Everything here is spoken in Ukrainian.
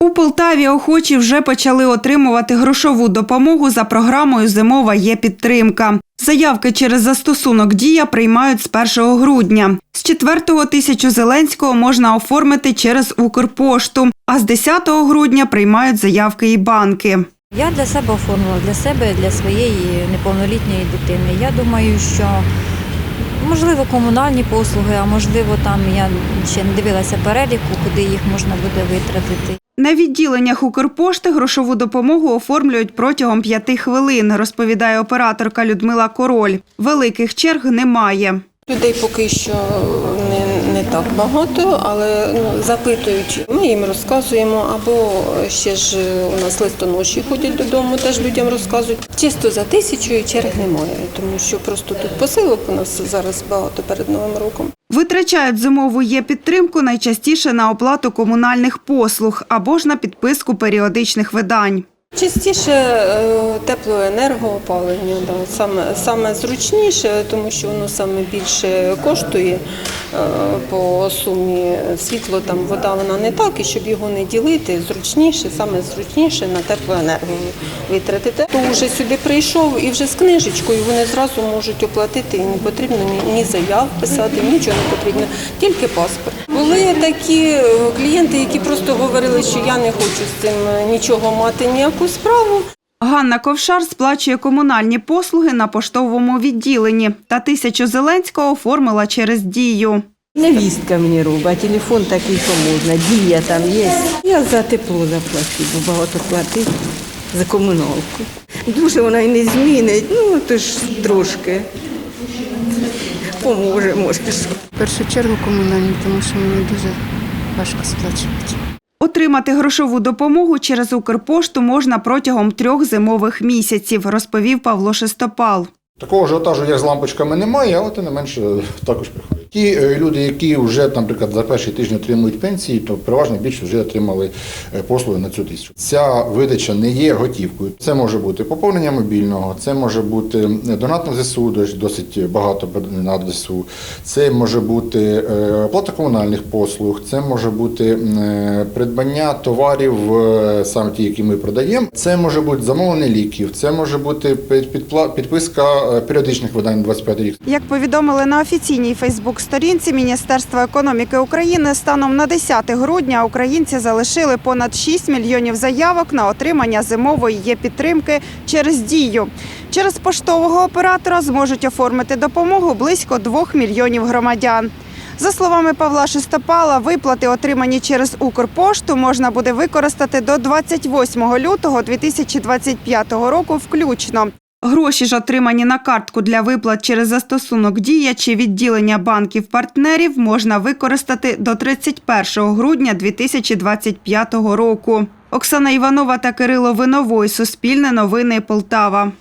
У Полтаві охочі вже почали отримувати грошову допомогу за програмою Зимова є підтримка. Заявки через застосунок Дія приймають з 1 грудня. З 4-го тисячу Зеленського можна оформити через Укрпошту, а з 10 грудня приймають заявки і банки. Я для себе оформила для себе, для своєї неповнолітньої дитини. Я думаю, що можливо комунальні послуги, а можливо там я ще не дивилася переліку, куди їх можна буде витратити. На відділеннях Укрпошти грошову допомогу оформлюють протягом п'яти хвилин, розповідає операторка Людмила Король. Великих черг немає. Людей поки що не, не так багато, але ну, запитують, ми їм розказуємо, або ще ж у нас листоноші ходять додому, теж людям розказують. Чисто за тисячою черг немає, тому що просто тут посилок у нас зараз багато перед Новим роком. Витрачають зимову є підтримку найчастіше на оплату комунальних послуг або ж на підписку періодичних видань. Частіше е, теплоенергоопалення, да, саме, саме зручніше, тому що воно саме більше коштує е, по сумі. Світло там, вода вона не так, і щоб його не ділити, зручніше, саме зручніше на теплоенергію витратити. Хто вже сюди прийшов і вже з книжечкою вони зразу можуть оплатити, і не потрібно ні заяв писати, нічого не потрібно, тільки паспорт. Були такі е, клієнти, які просто говорили, що я не хочу з цим е, нічого мати ніяку справу. Ганна Ковшар сплачує комунальні послуги на поштовому відділенні та тисячу Зеленського оформила через дію. Невістка мені робить, а телефон такий, що можна, дія там є. Я за тепло заплачу, бо багато платить за комуналку. Дуже вона і не змінить, ну то ж трошки. Поможе, може. що. В першу чергу комунальні, тому що мені дуже важко сплачувати. Отримати грошову допомогу через Укрпошту можна протягом трьох зимових місяців, розповів Павло Шестопал. Такого ажіотажу, як з лампочками, немає, але тим не менше також приходять. Ті е, люди, які вже, наприклад, за перший тиждень отримують пенсії, то переважно більше вже отримали е, послуги на цю тисячу. Ця видача не є готівкою. Це може бути поповнення мобільного, це може бути донат на ЗСУ, досить багато на ЗСУ. Це може бути е, оплата комунальних послуг, це може бути е, придбання товарів, е, саме ті, які ми продаємо. Це може бути замовлення ліків, це може бути підписка е, періодичних видань 25 рік. Як повідомили на офіційній Фейсбук-сторінці Міністерства економіки України, станом на 10 грудня українці залишили понад 6 мільйонів заявок на отримання зимової є підтримки через дію. Через поштового оператора зможуть оформити допомогу близько 2 мільйонів громадян. За словами Павла Шестопала, виплати, отримані через Укрпошту, можна буде використати до 28 лютого 2025 року включно. Гроші ж, отримані на картку для виплат через застосунок Дія чи відділення банків-партнерів, можна використати до 31 грудня 2025 року. Оксана Іванова та Кирило Виновой. Суспільне новини Полтава.